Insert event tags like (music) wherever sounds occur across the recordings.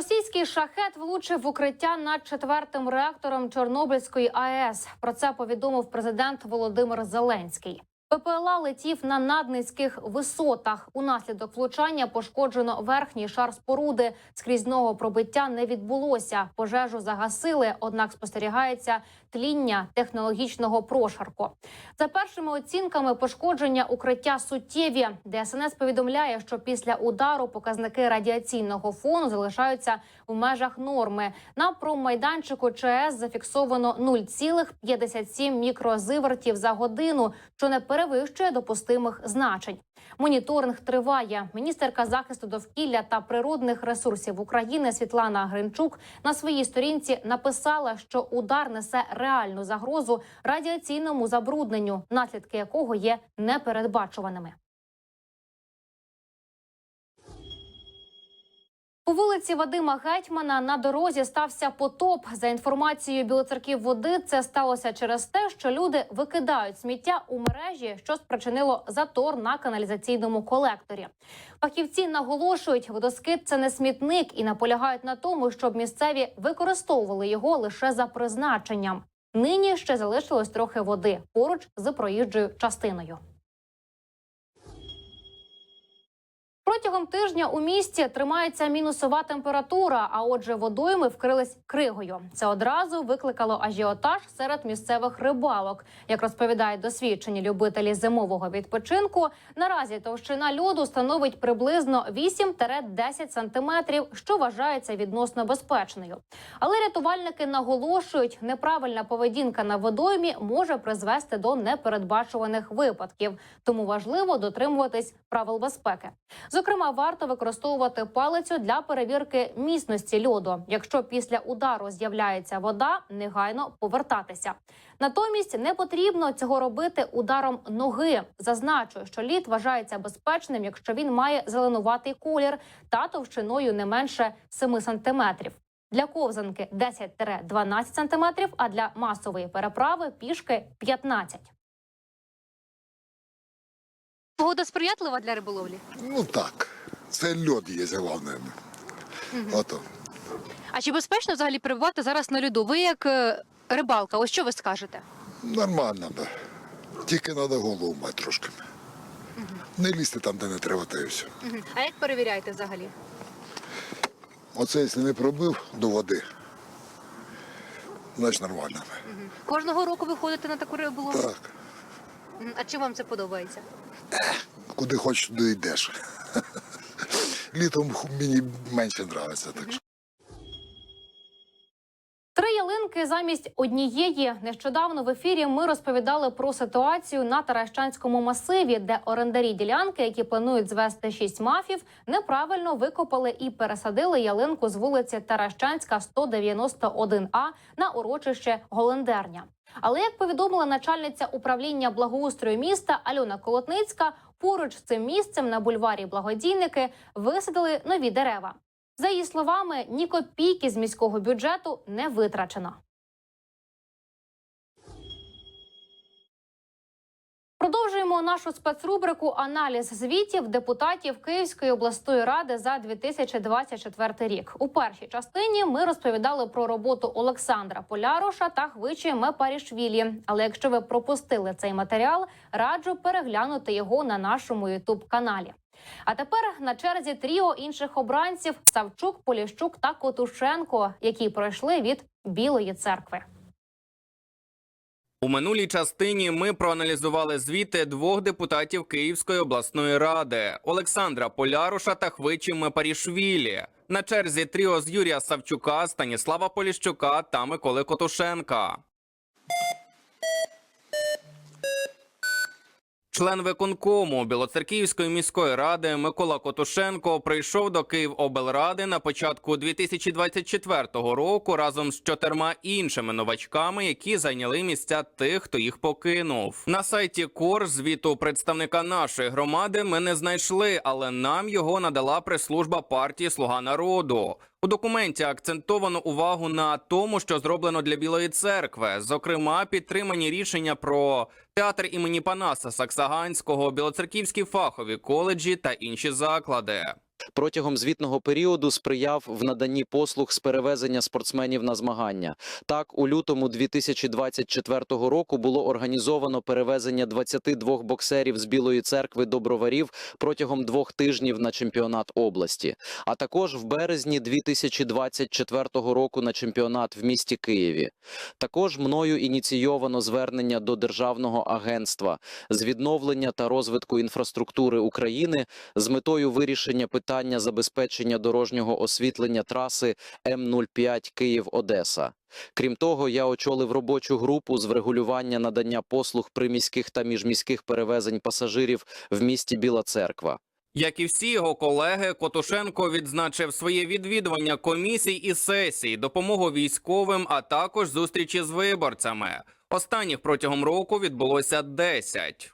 Російський шахет влучив в укриття над четвертим реактором Чорнобильської АЕС. Про це повідомив президент Володимир Зеленський. ППЛА летів на наднизьких висотах. Унаслідок влучання пошкоджено верхній шар споруди. Скрізного пробиття не відбулося. Пожежу загасили, однак спостерігається тління технологічного прошарку. За першими оцінками пошкодження укриття суттєві. ДСНС повідомляє, що після удару показники радіаційного фону залишаються в межах норми. На промайданчику ЧАЕС зафіксовано 0,57 мікрозивертів за годину, що не перевищує допустимих значень. Моніторинг триває. Міністерка захисту довкілля та природних ресурсів України Світлана Гринчук на своїй сторінці написала, що удар несе реальну загрозу радіаційному забрудненню, наслідки якого є непередбачуваними. У вулиці Вадима Гетьмана на дорозі стався потоп. За інформацією білоцерків води, це сталося через те, що люди викидають сміття у мережі, що спричинило затор на каналізаційному колекторі. Фахівці наголошують, водоскид це не смітник і наполягають на тому, щоб місцеві використовували його лише за призначенням. Нині ще залишилось трохи води поруч з проїжджою частиною. Протягом тижня у місті тримається мінусова температура, а отже, водойми вкрились кригою. Це одразу викликало ажіотаж серед місцевих рибалок. Як розповідають досвідчені любителі зимового відпочинку, наразі товщина льоду становить приблизно 8-10 сантиметрів, що вважається відносно безпечною. Але рятувальники наголошують, неправильна поведінка на водоймі може призвести до непередбачуваних випадків, тому важливо дотримуватись правил безпеки. Зокрема, варто використовувати палицю для перевірки міцності льоду. Якщо після удару з'являється вода, негайно повертатися. Натомість не потрібно цього робити ударом ноги. Зазначу, що лід вважається безпечним, якщо він має зеленуватий колір та товщиною не менше 7 сантиметрів. Для ковзанки 10-12 сантиметрів, а для масової переправи пішки 15. Погода сприятлива для риболовлі. Ну так, це льод є головне. Ото. А чи безпечно взагалі перебувати зараз на льоду? Ви як е, рибалка, ось що ви скажете? Нормально, да. Тільки треба голову мати трошки. Не лізти там, де не треба, та все. А як перевіряєте взагалі? Оце, якщо не пробив до води, значить нормально. Кожного року ви ходите на таку риболовлю? Так, Мгм. А чим вам це подобається? куди хочеш, туди йдеш. (laughs) Літом мені менше подобається. Так що. Три замість однієї нещодавно в ефірі ми розповідали про ситуацію на Таращанському масиві, де орендарі ділянки, які планують звести шість мафів, неправильно викопали і пересадили ялинку з вулиці Таращанська 191А на урочище Голендерня. Але як повідомила начальниця управління благоустрою міста Альона Колотницька, поруч з цим місцем на бульварі Благодійники висадили нові дерева. За її словами, ні копійки з міського бюджету не витрачено. Продовжуємо нашу спецрубрику Аналіз звітів депутатів Київської обласної ради за 2024 рік. У першій частині ми розповідали про роботу Олександра Поляруша та Хвичі Мепарішвілі. Але якщо ви пропустили цей матеріал, раджу переглянути його на нашому ютуб каналі. А тепер на черзі тріо інших обранців Савчук, Поліщук та Котушенко, які пройшли від Білої церкви. У минулій частині ми проаналізували звіти двох депутатів Київської обласної ради Олександра Поляруша та Хвичі Мепарішвілі. На черзі тріо з Юрія Савчука, Станіслава Поліщука та Миколи Котушенка. Член виконкому Білоцерківської міської ради Микола Котушенко прийшов до Київоблради на початку 2024 року разом з чотирма іншими новачками, які зайняли місця тих, хто їх покинув. На сайті КОР звіту представника нашої громади ми не знайшли, але нам його надала прес-служба партії Слуга народу. У документі акцентовано увагу на тому, що зроблено для Білої церкви, зокрема, підтримані рішення про театр імені Панаса Саксаганського, білоцерківські фахові коледжі та інші заклади. Протягом звітного періоду сприяв в наданні послуг з перевезення спортсменів на змагання. Так, у лютому 2024 року було організовано перевезення 22 боксерів з Білої церкви до броварів протягом двох тижнів на чемпіонат області. А також в березні 2024 року на чемпіонат в місті Києві. Також мною ініційовано звернення до Державного агентства з відновлення та розвитку інфраструктури України з метою вирішення питання забезпечення дорожнього освітлення траси М05 Київ-Одеса. Крім того, я очолив робочу групу з врегулювання надання послуг приміських та міжміських перевезень пасажирів в місті Біла Церква. Як і всі його колеги, Котушенко відзначив своє відвідування комісій і сесій, допомогу військовим, а також зустрічі з виборцями. Останніх протягом року відбулося 10.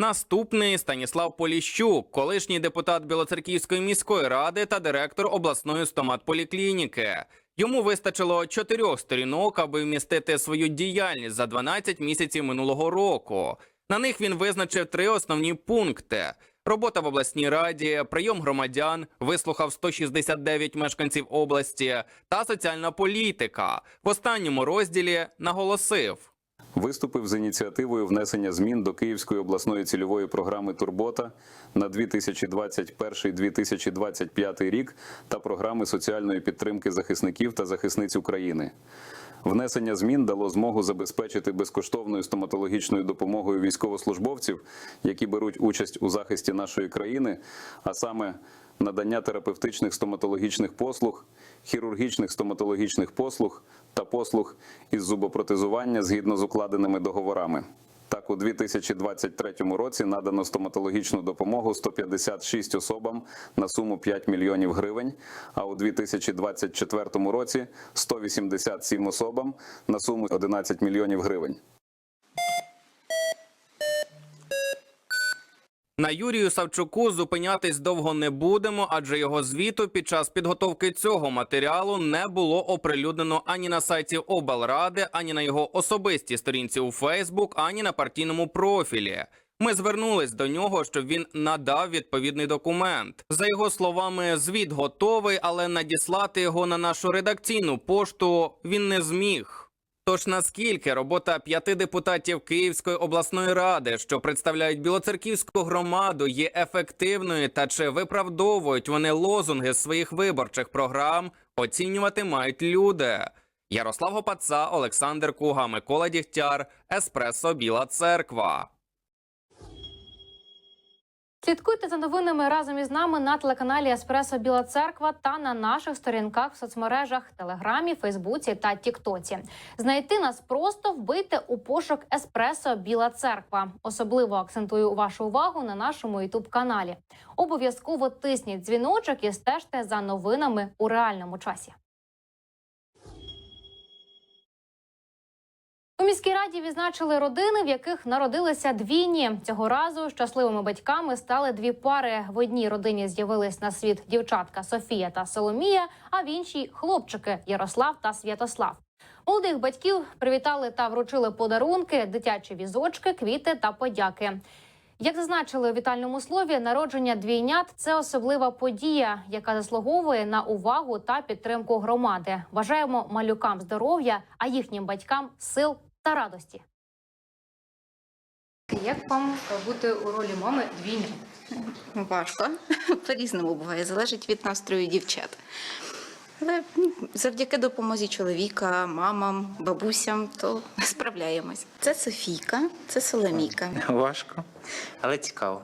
Наступний Станіслав Поліщук, колишній депутат Білоцерківської міської ради та директор обласної стоматполіклініки. Йому вистачило чотирьох сторінок, аби вмістити свою діяльність за 12 місяців минулого року. На них він визначив три основні пункти: робота в обласній раді, прийом громадян, вислухав 169 мешканців області та соціальна політика. В останньому розділі наголосив. Виступив з ініціативою внесення змін до Київської обласної цільової програми Турбота на 2021-2025 рік та програми соціальної підтримки захисників та захисниць України. Внесення змін дало змогу забезпечити безкоштовною стоматологічною допомогою військовослужбовців, які беруть участь у захисті нашої країни, а саме надання терапевтичних стоматологічних послуг, хірургічних стоматологічних послуг та послуг із зубопротезування згідно з укладеними договорами. Так, у 2023 році надано стоматологічну допомогу 156 особам на суму 5 мільйонів гривень, а у 2024 році 187 особам на суму 11 мільйонів гривень. На Юрію Савчуку зупинятись довго не будемо, адже його звіту під час підготовки цього матеріалу не було оприлюднено ані на сайті облради, ані на його особистій сторінці у Фейсбук, ані на партійному профілі. Ми звернулись до нього, щоб він надав відповідний документ. За його словами, звіт готовий, але надіслати його на нашу редакційну пошту він не зміг. Тож наскільки робота п'яти депутатів Київської обласної ради, що представляють білоцерківську громаду, є ефективною та чи виправдовують вони лозунги своїх виборчих програм, оцінювати мають люди. Ярослав Гопаца, Олександр Куга, Микола Дігтяр, Еспресо Біла Церква. Слідкуйте за новинами разом із нами на телеканалі Еспресо Біла Церква та на наших сторінках в соцмережах Телеграмі, Фейсбуці та Тіктоці. Знайти нас просто вбийте у пошук Еспресо Біла Церква. Особливо акцентую вашу увагу на нашому Ютуб каналі. Обов'язково тисніть дзвіночок і стежте за новинами у реальному часі. Міській раді відзначили родини, в яких народилися двійні. Цього разу щасливими батьками стали дві пари. В одній родині з'явились на світ дівчатка Софія та Соломія, а в іншій хлопчики Ярослав та Святослав. Молодих батьків привітали та вручили подарунки, дитячі візочки, квіти та подяки. Як зазначили у вітальному слові, народження двійнят це особлива подія, яка заслуговує на увагу та підтримку громади. Бажаємо малюкам здоров'я, а їхнім батькам сил та радості. Як вам бути у ролі мами двійнят? Важко. (laughs) По-різному буває, залежить від настрою дівчат. Але ну, завдяки допомозі чоловіка, мамам, бабусям, то (laughs) справляємось. Це Софійка, це Соломійка. Важко, але цікаво.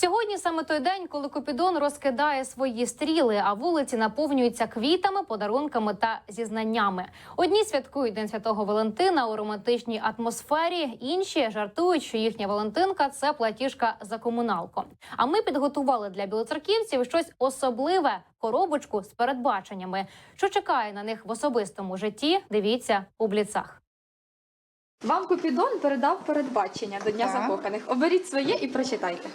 Сьогодні саме той день, коли Купідон розкидає свої стріли, а вулиці наповнюються квітами, подарунками та зізнаннями. Одні святкують День Святого Валентина у романтичній атмосфері, інші жартують, що їхня Валентинка це платіжка за комуналку. А ми підготували для білоцерківців щось особливе коробочку з передбаченнями. Що чекає на них в особистому житті? Дивіться у бліцах. Вам Купідон передав передбачення до Дня Так. закоханих. Оберіть своє і прочитайте.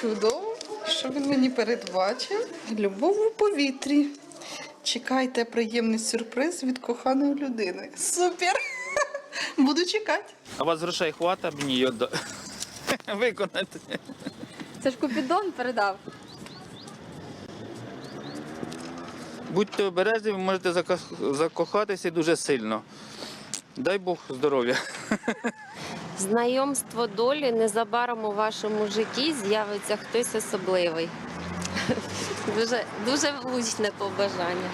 Чудово, що він мені передбачив. Любов у повітрі. Чекайте приємний сюрприз від коханої людини. Супер! (laughs) Буду чекати. А у вас грошей хватить мені її відда- (laughs) виконати? Це ж Купідон передав. Будьте обережні, ви можете зако- закохатися дуже сильно. Дай Бог здоров'я. Знайомство долі незабаром у вашому житті з'явиться хтось особливий. Дуже, дуже влучне побажання.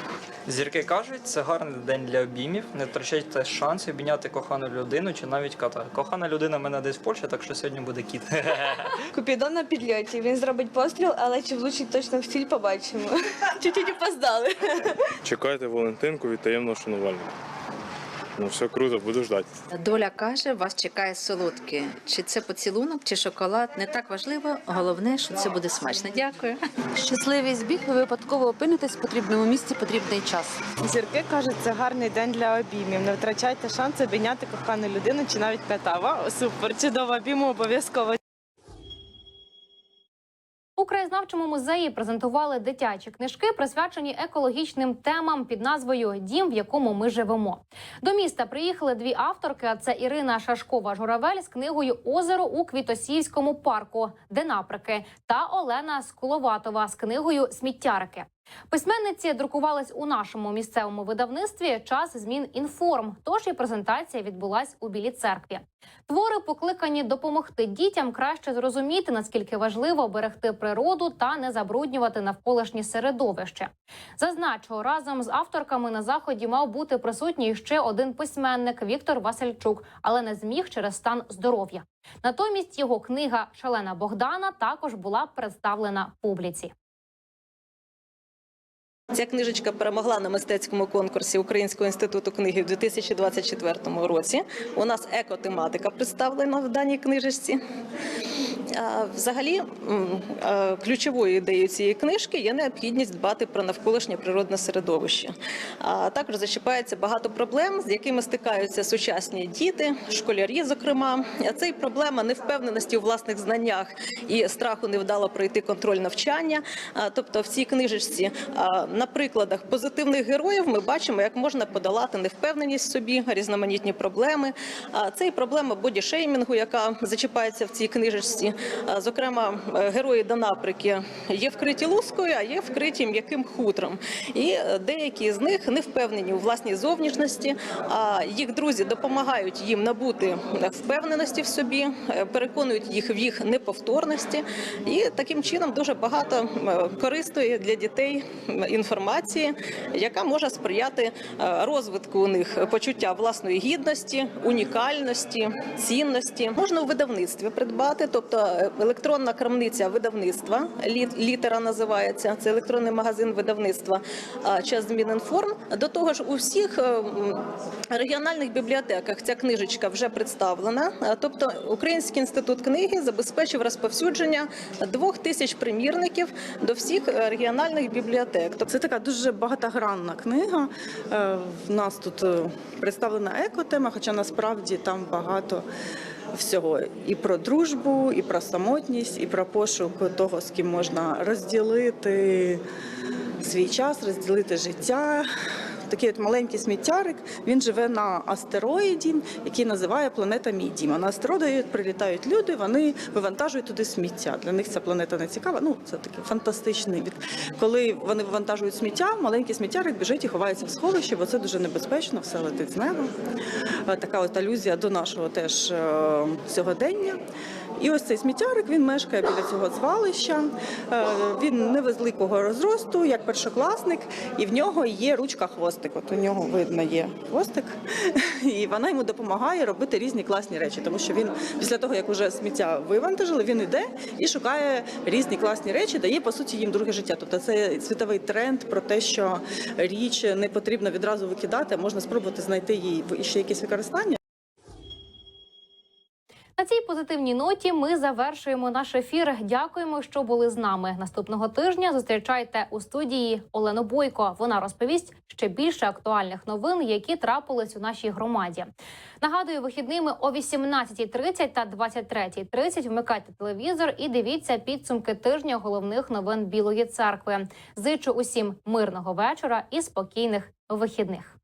Зірки кажуть, це гарний день для обіймів. Не втрачайте шанс обійняти кохану людину чи навіть кота. Кохана людина в мене десь в Польщі, так що сьогодні буде кіт. Купідон на підльоті. Він зробить постріл, але чи влучить точно в ціль, побачимо. Чуть-чуть опоздали. Чекайте Валентинку від таємного шанувальника. Ну все круто, буду ждати. Доля каже, вас чекає солодке. Чи це поцілунок, чи шоколад, не так важливо. Головне, що це буде смачно. Дякую. Щасливий збіг, ви випадково опинитесь в потрібному місці, потрібний час. Зірки кажуть, це гарний день для обіймів. Не втрачайте шанс обійняти кохану людину чи навіть кота. Вау, супер, чудово, обійму обов'язково. Краєзнавчому музеї презентували дитячі книжки, присвячені екологічним темам під назвою Дім, в якому ми живемо. До міста приїхали дві авторки. А це Ірина Шашкова Журавель з книгою Озеро у Квітосільському парку, де наприки, та Олена Скуловатова з книгою Сміттярики. Письменниці друкувались у нашому місцевому видавництві час змін інформ. Тож і презентація відбулась у Білій церкві. Твори покликані допомогти дітям краще зрозуміти, наскільки важливо берегти природу та не забруднювати навколишнє середовище. Зазначу, разом з авторками на заході мав бути присутній ще один письменник Віктор Васильчук, але не зміг через стан здоров'я. Натомість його книга Шалена Богдана також була представлена публіці. Ця книжечка перемогла на мистецькому конкурсі Українського інституту книги в 2024 році. У нас екотематика представлена в даній книжечці. Взагалі, ключовою ідеєю цієї книжки є необхідність дбати про навколишнє природне середовище. Також зачіпається багато проблем, з якими стикаються сучасні діти, школярі, зокрема. Це і проблема невпевненості у власних знаннях і страху невдало пройти контроль навчання. Тобто, в цій книжечці на прикладах позитивних героїв ми бачимо, як можна подолати невпевненість в собі, різноманітні проблеми. Це і проблема бодішеймінгу, яка зачіпається в цій книжечці. Зокрема, е, герої Данаприки є вкриті лускою, а є вкриті м'яким хутром. І е, деякі з них не впевнені у власній зовнішності. А їх друзі допомагають їм набути впевненості в собі, е, переконують їх в їх неповторності. І таким чином дуже багато корисної для дітей інформації, яка може сприяти е, розвитку у них почуття власної гідності, унікальності, цінності. Можна у видавництві придбати, тобто е, електронна крамниця видавництва, літера називається. Це електронний магазин видавництва час змін інформ. До того ж, у всіх е, регіональних бібліотеках ця книжечка вже представлена. Тобто, Український інститут книги забезпечив розповсюдження двох тисяч примірників до всіх регіональних бібліотек. Це така дуже багатогранна книга. Е, В нас тут е, представлена екотема, хоча насправді там багато. Всього і про дружбу, і про самотність, і про пошук того, з ким можна розділити свій час, розділити життя. Такий от маленький сміттярик. Він живе на астероїді, який називає планета Мій. На астероїди прилітають люди, вони вивантажують туди сміття. Для них ця планета не цікава. Ну це такий фантастичний від коли вони вивантажують сміття, маленький сміттярик біжить і ховається в сховищі, бо це дуже небезпечно, все летить з неба. Е, Така от алюзія до нашого теж е, сьогодення. І ось цей сміттярик він мешкає біля цього звалища. Е, Він невеликого розросту, як першокласник, і в нього є ручка хвостик. От у нього видно є хвостик, (laughs) і вона йому допомагає робити різні класні речі, тому що він після того, як вже сміття вивантажили, він іде і шукає різні класні речі, дає по суті їм друге життя. Тобто це світовий тренд про те, що річ не потрібно відразу викидати, а можна спробувати знайти їй ще якесь використання. На цій позитивній ноті ми завершуємо наш ефір. Дякуємо, що були з нами. Наступного тижня зустрічайте у студії Олену Бойко. Вона розповість ще більше актуальних новин, які трапились у нашій громаді. Нагадую, вихідними о 18.30 та 23.30 вмикайте телевізор і дивіться підсумки тижня головних новин Білої церкви. Зичу усім мирного вечора і спокійних вихідних.